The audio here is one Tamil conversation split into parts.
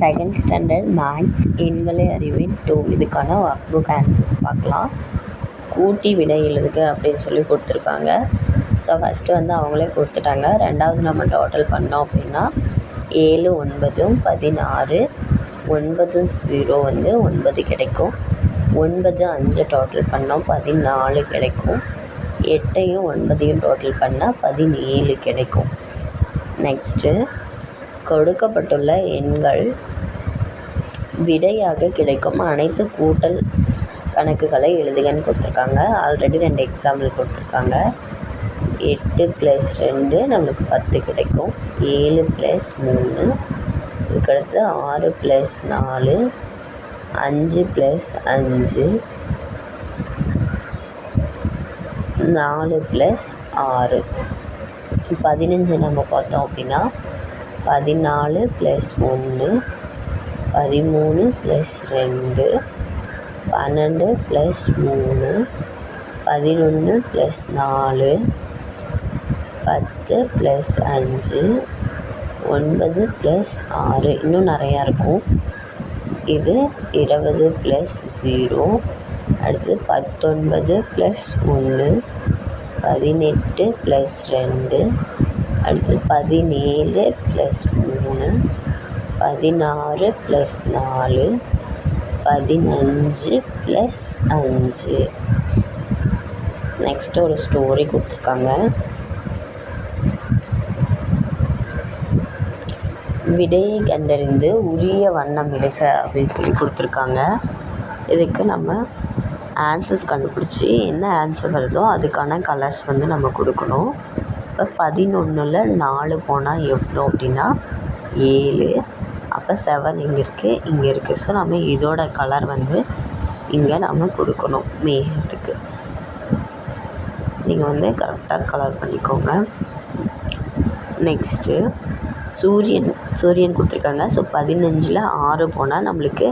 செகண்ட் ஸ்டாண்டர்ட் மேக்ஸ் எண்களை அறிவேன். டூ இதுக்கான ஒர்க் புக் ஆன்சர்ஸ் பார்க்கலாம். கூட்டி விடை எழுதுக அப்படின்னு சொல்லி கொடுத்துருக்காங்க. ஸோ ஃபஸ்ட்டு வந்து அவங்களே கொடுத்துட்டாங்க. ரெண்டாவது நம்ம டோட்டல் பண்ணோம் அப்படின்னா ஏழு ஒன்பதும் பதினாறு ஒன்பது ஜீரோ வந்து ஒன்பது கிடைக்கும். ஒன்பது அஞ்சு டோட்டல் பண்ணோம் பதினாலு கிடைக்கும். எட்டையும் ஒன்பதையும் டோட்டல் பண்ணால் பதினேழு கிடைக்கும். நெக்ஸ்ட்டு கொடுக்கப்பட்டுள்ள எண்கள் விடையாக கிடைக்கும். அனைத்து கூட்டல் கணக்குகளை எழுதுகன்னு கொடுத்துருக்காங்க. ஆல்ரெடி ரெண்டு எக்ஸாம்பிள் கொடுத்துருக்காங்க. எட்டு ப்ளஸ் ரெண்டு நம்மளுக்கு பத்து கிடைக்கும். ஏழு ப்ளஸ் மூணு இதுக்கடுத்து ஆறு ப்ளஸ் நாலு அஞ்சு ப்ளஸ் அஞ்சு நாலு ப்ளஸ் ஆறு. பதினஞ்சு நம்ம பார்த்தோம் அப்படின்னா பதினாலு ப்ளஸ் ஒன்று பதிமூணு ப்ளஸ் ரெண்டு பன்னெண்டு ப்ளஸ் மூணு பதினொன்று ப்ளஸ் நாலு பத்து ப்ளஸ் அஞ்சு ஒன்பது ப்ளஸ் ஆறு. இன்னும் நிறையா இருக்கும். இது இருபது ப்ளஸ் ஜீரோ அடுத்து பத்தொன்பது ப்ளஸ் ஒன்று பதினெட்டு ப்ளஸ் ரெண்டு அடுத்து பதினேழு ப்ளஸ் மூணு பதினாறு ப்ளஸ் நாலு பதினஞ்சு ப்ளஸ் அஞ்சு. நெக்ஸ்ட்டு ஒரு ஸ்டோரி கொடுத்துருக்காங்க. விடையை கண்டறிந்து உரிய வண்ணம் இடுக அப்படின்னு சொல்லி கொடுத்துருக்காங்க. இதுக்கு நம்ம ஆன்சர்ஸ் கண்டுபிடிச்சி என்ன ஆன்சர் வருதோ அதுக்கான கலர்ஸ் வந்து நம்ம கொடுக்கணும். இப்போ பதினொன்றில் நாலு போனால் எவ்வளோ அப்படின்னா ஏழு. அப்போ செவன் இங்கே இருக்குது இங்கே இருக்குது ஸோ நம்ம இதோட கலர் வந்து இங்கே நம்ம கொடுக்கணும் மேகத்துக்கு. ஸோ நீங்கள் வந்து கரெக்டாக கலர் பண்ணிக்கோங்க. நெக்ஸ்ட்டு சூரியன் சூரியன் கொடுத்துருக்காங்க. ஸோ பதினஞ்சில் ஆறு போனால் நம்மளுக்கு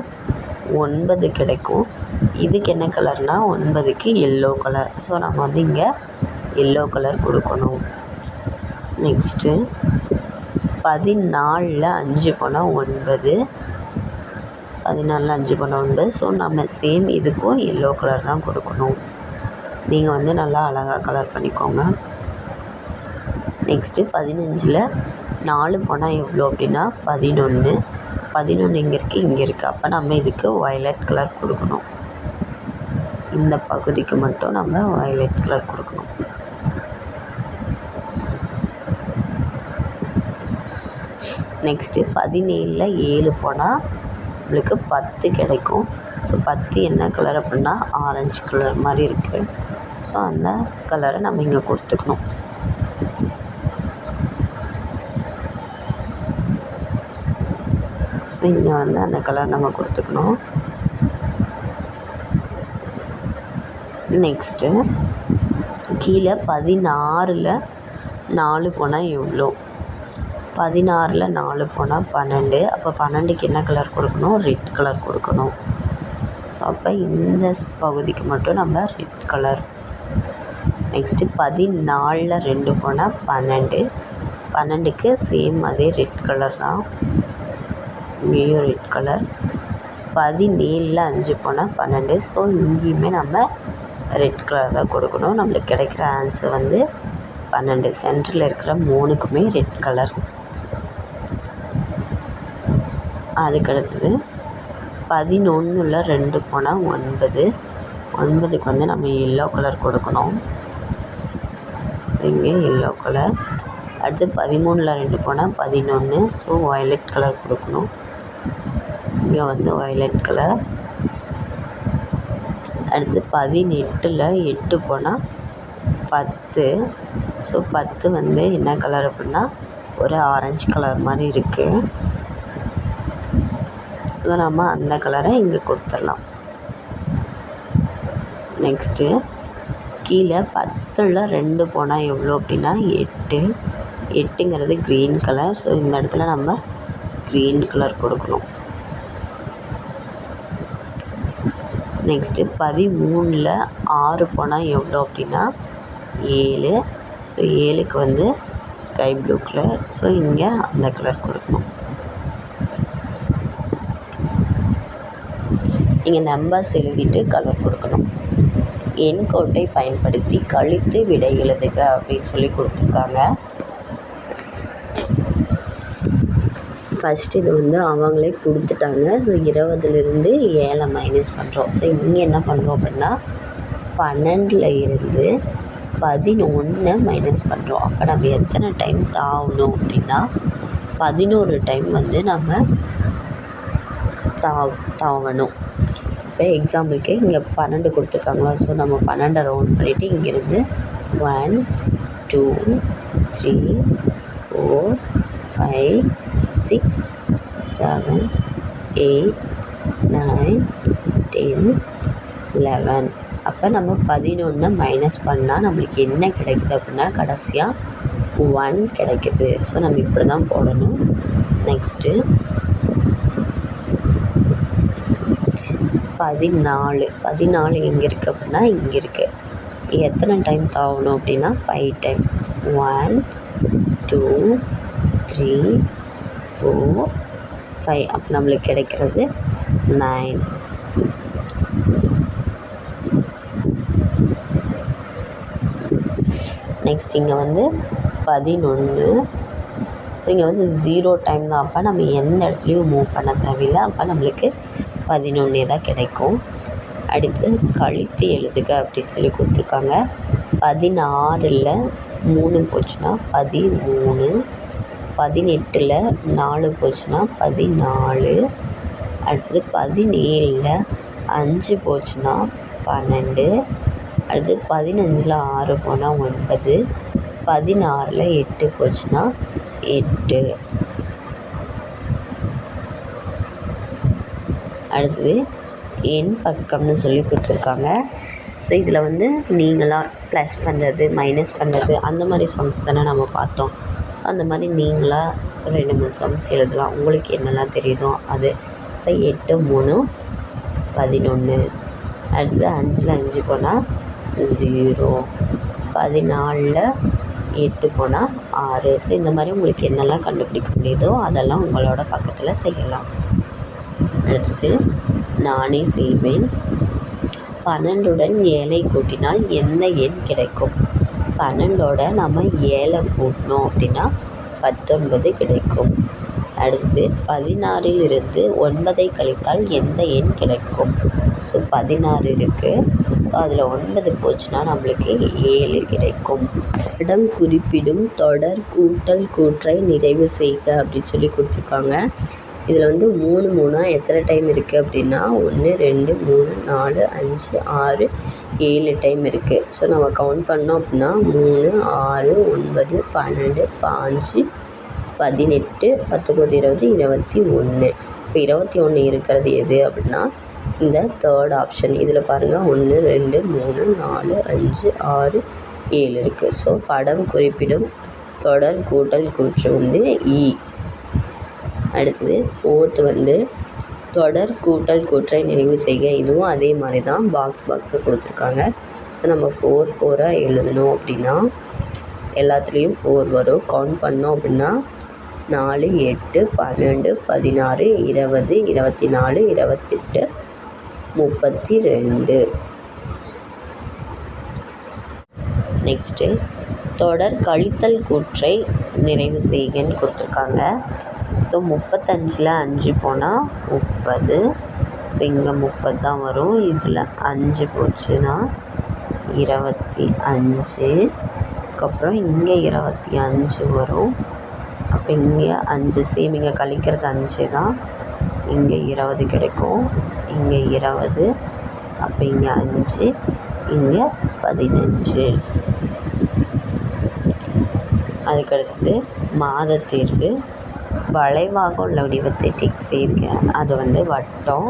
ஒன்பது கிடைக்கும். இதுக்கு என்ன கலர்னால் ஒன்பதுக்கு எல்லோ கலர் ஸோ நம்ம வந்து இங்கே எல்லோ கலர் கொடுக்கணும். நெக்ஸ்ட்டு பதினாலில் அஞ்சு போனால் ஒன்பது. பதினாலில் அஞ்சு போனால் ஒன்பது. ஸோ நம்ம சேம் இதுக்கும் எல்லோ கலர் தான் கொடுக்கணும். நீங்கள் வந்து நல்லா அழகாக கலர் பண்ணிக்கோங்க. நெக்ஸ்ட்டு பதினஞ்சில் நாலு போனால் எவ்வளோ அப்படின்னா பதினொன்று பதினொன்று இங்கே இருக்குது இங்கே இருக்குது அப்போ நம்ம இதுக்கு வயலட் கலர் கொடுக்கணும். இந்த பகுதிக்கு மட்டும் நம்ம வயலட் கலர் கொடுக்கணும். நெக்ஸ்ட்டு பதினேழில் ஏழு போனால் நம்மளுக்கு பத்து கிடைக்கும். ஸோ பத்து என்ன கலர் அப்படின்னா ஆரஞ்சு கலர் மாதிரி இருக்குது ஸோ அந்த கலரை நம்ம இங்கே கொடுத்துக்கணும். ஸோ இங்கே வந்து அந்த கலர் நம்ம கொடுத்துக்கணும். நெக்ஸ்ட்டு கீழே பதினாறில் நாலு போனால் எவ்வளோ? பதினாறில் நாலு போனால் பன்னெண்டு. அப்போ பன்னெண்டுக்கு என்ன கலர் கொடுக்கணும்? ரெட் கலர் கொடுக்கணும். ஸோ அப்போ இந்த பகுதிக்கு மட்டும் நம்ம ரெட் கலர் நெக்ஸ்ட்டு பதினாலில் ரெண்டு போனால் பன்னெண்டு. பன்னெண்டுக்கு சேம் அதே ரெட் கலர் தான். இங்கேயும் ரெட் கலர் பதினேழில் அஞ்சு போனால் பன்னெண்டு. ஸோ இங்கேயுமே நம்ம ரெட் கலர் தான் கொடுக்கணும். நம்மளுக்கு கிடைக்கிற ஆன்சர் வந்து பன்னெண்டு. சென்டரில் இருக்கிற மூணுக்குமே ரெட் கலர் அதுக்கடுத்தது பதினொன்றில் ரெண்டு போனால் ஒன்பது. ஒன்பதுக்கு வந்து நம்ம எல்லோ கலர் கொடுக்கணும். ஸோ இங்கே எல்லோ கலர் அடுத்து பதிமூணில் ரெண்டு போனால் பதினொன்று ஸோ வயலட் கலர் கொடுக்கணும். இங்கே வந்து வயலட் கலர் அடுத்து பதினெட்டில் எட்டு போனால் பத்து. ஸோ பத்து வந்து என்ன கலர் அப்படின்னா ஒரு ஆரஞ்சு கலர் மாதிரி இருக்குது ஸோ நம்ம அந்த கலரை இங்கே கொடுத்துடலாம். நெக்ஸ்ட்டு கீழே பத்தில் ரெண்டு போனால் எவ்வளோ அப்படின்னா எட்டு. எட்டுங்கிறது க்ரீன் கலர் ஸோ இந்த இடத்துல நம்ம க்ரீன் கலர் கொடுக்கணும். நெக்ஸ்ட்டு பதிமூணில் ஆறு போனால் எவ்வளோ அப்படின்னா ஏழு. ஸோ ஏழுக்கு வந்து ஸ்கை ப்ளூ கலர் ஸோ இங்கே அந்த கலர் கொடுக்கணும். இங்கே நம்பர்ஸ் எழுதிட்டு கலர் கொடுக்கணும். எண் கோட்டை பயன்படுத்தி கழித்து விடை எழுதுக அப்படின்னு சொல்லி கொடுத்துருக்காங்க. ஃபஸ்ட்டு இது வந்து அவங்களே கொடுத்துட்டாங்க. ஸோ இருபதுலேருந்து ஏழை மைனஸ் பண்ணுறோம் ஸோ இங்கே என்ன பண்ணுறோம் அப்படின்னா பன்னெண்டில் இருந்து பதினொன்று மைனஸ் பண்ணுறோம் அப்போ நம்ம எத்தனை டைம் தாவணும் அப்படின்னா பதினோரு டைம் வந்து நம்ம தா தாங்கணும் இப்போ எக்ஸாம்பிளுக்கு இங்கே பன்னெண்டு கொடுத்துருக்காங்களா? ஸோ நம்ம பன்னெண்டை ரவுண்ட் பண்ணிவிட்டு இங்கேருந்து one two three four five six seven eight nine ten eleven அப்போ நம்ம பதினொன்று மைனஸ் பண்ணால் நம்மளுக்கு என்ன கிடைக்குது அப்படின்னா கடைசியாக ஒன் கிடைக்குது. ஸோ நம்ம இப்படி தான் போடணும். நெக்ஸ்ட்டு பதினாலு. பதினாலு எங்கே இருக்குது அப்படின்னா இங்கே இருக்குது எத்தனை டைம் தாவணும் அப்படின்னா five time one two three four five அப்போ நம்மளுக்கு கிடைக்கிறது நைன் நெக்ஸ்ட் இங்கே வந்து பதினொன்று ஸோ இங்கே வந்து ஜீரோ டைம் தான். அப்போ நம்ம எந்த இடத்துலையும் மூவ் பண்ண தேவையில்லை. அப்போ நம்மளுக்கு பதினொன்னே தான் கிடைக்கும். அடுத்து கழித்து எழுதுக அப்படின்னு சொல்லி கொடுத்துருக்காங்க. பதினாறில் மூணு போச்சுன்னா பதிமூணு பதினெட்டில் நாலு போச்சுன்னா பதினாலு அடுத்தது பதினேழில் அஞ்சு போச்சுன்னா பன்னெண்டு அடுத்து பதினஞ்சில் ஆறு போனால் ஒன்பது பதினாறில் எட்டு போச்சுன்னா எட்டு. அடுத்தது என் பக்கம்னு சொல்லி கொடுத்துருக்காங்க. ஸோ இதில் வந்து நீங்களாக ப்ளஸ் பண்ணுறது மைனஸ் பண்ணுறது அந்த மாதிரி சம்ஸ் தானே நம்ம பார்த்தோம். ஸோ அந்த மாதிரி நீங்களாக ரெண்டு மூணு சம்ஸ் எழுதலாம். உங்களுக்கு என்னெல்லாம் தெரியுதோ அது. இப்போ எட்டு மூணு பதினொன்று அடுத்தது அஞ்சில் அஞ்சு போனால் ஜீரோ பதினாலில் எட்டு போனால் ஆறு. ஸோ இந்த மாதிரி உங்களுக்கு என்னெல்லாம் கண்டுபிடிக்க முடியுதோ அதெல்லாம் உங்களோட பக்கத்தில் செய்யலாம். அடுத்தது நானே செய்வேன். பன்னெண்டுடன் ஏழை கூட்டினால் எந்த எண் கிடைக்கும்? பன்னெண்டோட நம்ம ஏழை கூட்டினோம் அப்படின்னா பத்தொன்பது கிடைக்கும். அடுத்தது பதினாறில் இருந்து ஒன்பதை கழித்தால் எந்த எண் கிடைக்கும்? ஸோ பதினாறு இருக்குது அதில் ஒன்பது போச்சுன்னா நம்மளுக்கு ஏழு கிடைக்கும். இடம் குறிப்பிடும் தொடர் கூட்டல் கூற்றை நிறைவு செய்க அப்படின்னு சொல்லி கொடுத்துருக்காங்க. இதில் வந்து மூணு மூணாக எத்தனை டைம் இருக்குது அப்படின்னா ஒன்று ரெண்டு மூணு நாலு அஞ்சு ஆறு ஏழு டைம் இருக்குது ஸோ நம்ம கவுண்ட் பண்ணோம் அப்படின்னா மூணு ஆறு ஒன்பது பன்னெண்டு பாஞ்சு பதினெட்டு பத்தொம்பது இருபது இருபத்தி ஒன்று இப்போ இருபத்தி ஒன்று இருக்கிறது எது அப்படின்னா இந்த தேர்ட் ஆப்ஷன் இதில் பாருங்கள் ஒன்று ரெண்டு மூணு நாலு அஞ்சு ஆறு ஏழு இருக்குது ஸோ படம் குறிப்பிடும் தொடர் கூட்டல் கூற்று வந்து இ அடுத்தது ஃபோர்த்து வந்து தொடர் கூட்டல் கூற்றை நிறைவு செய்க. இதுவும் அதே மாதிரி தான் பாக்ஸ் பாக்ஸை கொடுத்துருக்காங்க. ஸோ நம்ம ஃபோர் ஃபோராக எழுதணும் அப்படின்னா எல்லாத்துலேயும் ஃபோர் வரும். கவுண்ட் பண்ணோம் அப்படின்னா நாலு எட்டு பன்னெண்டு பதினாறு இருபது இருபத்தி நாலு இருபத்தெட்டு முப்பத்தி ரெண்டு நெக்ஸ்ட்டு தொடர் கழித்தல் கூற்றை நிறைவு செய்கன்னு கொடுத்துருக்காங்க. ஸோ முப்பத்தஞ்சில் அஞ்சு போனால் முப்பது. ஸோ இங்கே முப்பது தான் வரும். இதில் அஞ்சு போச்சுன்னா இருபத்தி அஞ்சு. அதுக்கப்புறம் இங்கே இருபத்தி அஞ்சு வரும். அப்போ இங்கே அஞ்சு சேம் இங்கே கழிக்கிறது அஞ்சு தான். இங்கே இருபது கிடைக்கும். இங்கே இருபது அப்போ இங்கே அஞ்சு. இங்கே பதினஞ்சு. அதுக்கடுத்தது மாதத்தேர்வு வளைவாக உள்ள வடிவத்தை டிக் செய்க அது வந்து வட்டம்.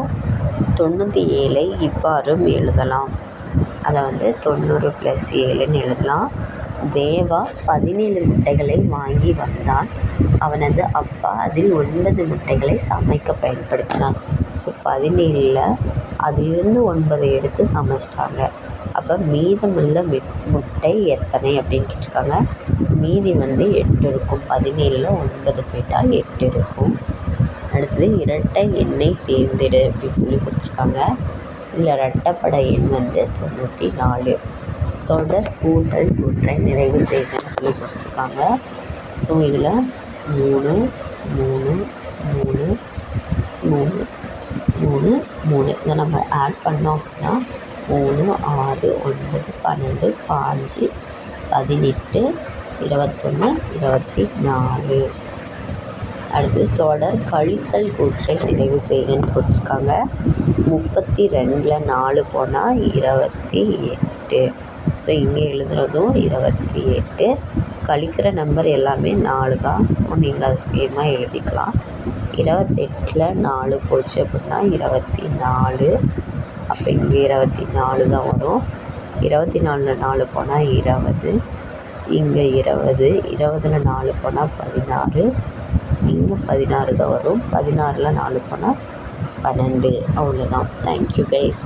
தொண்ணூற்றி ஏழை இவ்வாறும் எழுதலாம். அதை வந்து தொண்ணூறு ப்ளஸ் ஏழுன்னு எழுதலாம். தேவா பதினேழு முட்டைகளை வாங்கி வந்தான். அவனது அப்பா அதில் ஒன்பது முட்டைகளை சமைக்க பயன்படுத்தினான். ஸோ பதினேழில் அதிலிருந்து ஒன்பதை எடுத்து சமைச்சிட்டாங்க. அப்போ மீதமுள்ள மிட் முட்டை எத்தனை அப்படின்னு கேட்டிருக்காங்க. மீதி வந்து எட்டு இருக்கும். பதினேழில் ஒன்பது போயிட்டால் எட்டு இருக்கும். அடுத்தது இரட்டை எண்ணை தேர்ந்தெடு அப்படின்னு சொல்லி கொடுத்துருக்காங்க. இதில் ரெட்டப்படை எண் வந்து தொண்ணூற்றி நாலு. தொடர் கூட்டல் கூற்றை நிறைவு செய்யணும்னு சொல்லி கொடுத்துருக்காங்க. ஸோ இதில் மூணு மூணு மூணு மூணு மூணு மூணு. இதை நம்ம ஆட் பண்ணோம் அப்படின்னா மூணு ஆறு ஒன்பது பன்னெண்டு பாஞ்சு பதினெட்டு இருபத்தொன்று இருபத்தி நாலு. அடுத்தது தொடர் கழித்தல் கூற்றை நிறைவு செய்யணும்னு கொடுத்துருக்காங்க. முப்பத்தி ரெண்டில் நாலு போனால் இருபத்தி எட்டு. ஸோ இங்கே எழுதுனதும் இருபத்தி எட்டு. கழிக்கிற நம்பர் எல்லாமே நாலு தான். ஸோ நீங்கள் அதை சேமாக எழுதிக்கலாம். இருபத்தெட்டில் நாலு போச்சு அப்படின்னா இருபத்தி நாலு. அப்போ இங்கே இருபத்தி நாலு தான் வரும். இருபத்தி நாலில் நாலு போனால் இருபது. இங்கே இருபது. இருபதில் நாலு போனால் பதினாறு. இங்கே பதினாறு தான் வரும். பதினாறில் நாலு போனால் பன்னெண்டு. அவ்வளோதான் தேங்க்யூ கைஸ்